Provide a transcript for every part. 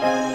เ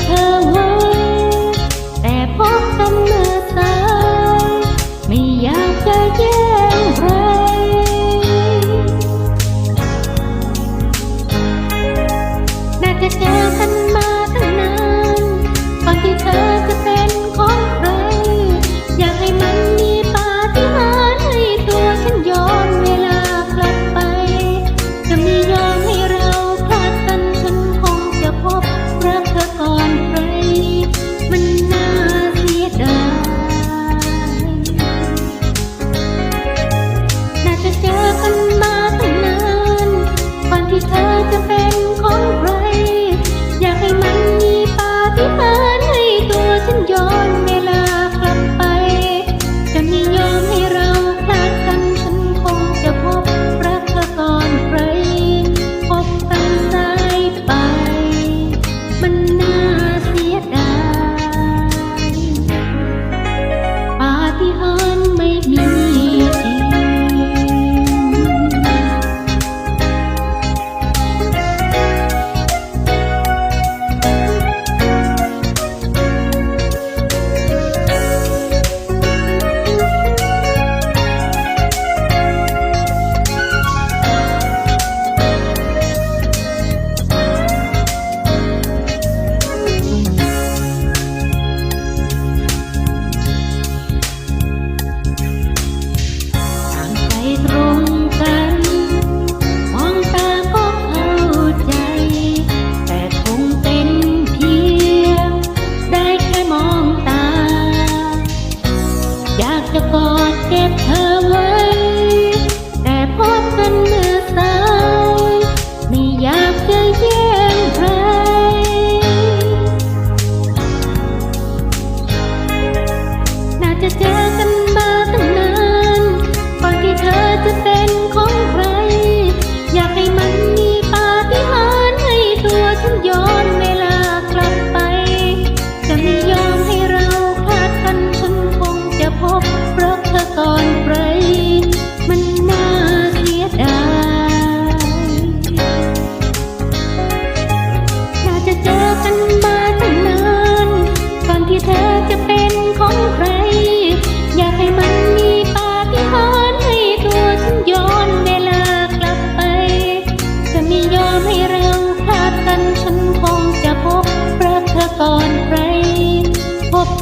her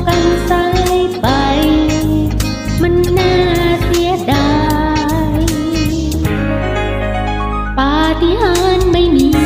กันสายไป มันน่าเสียดาย ปาฏิหาริย์ไม่มี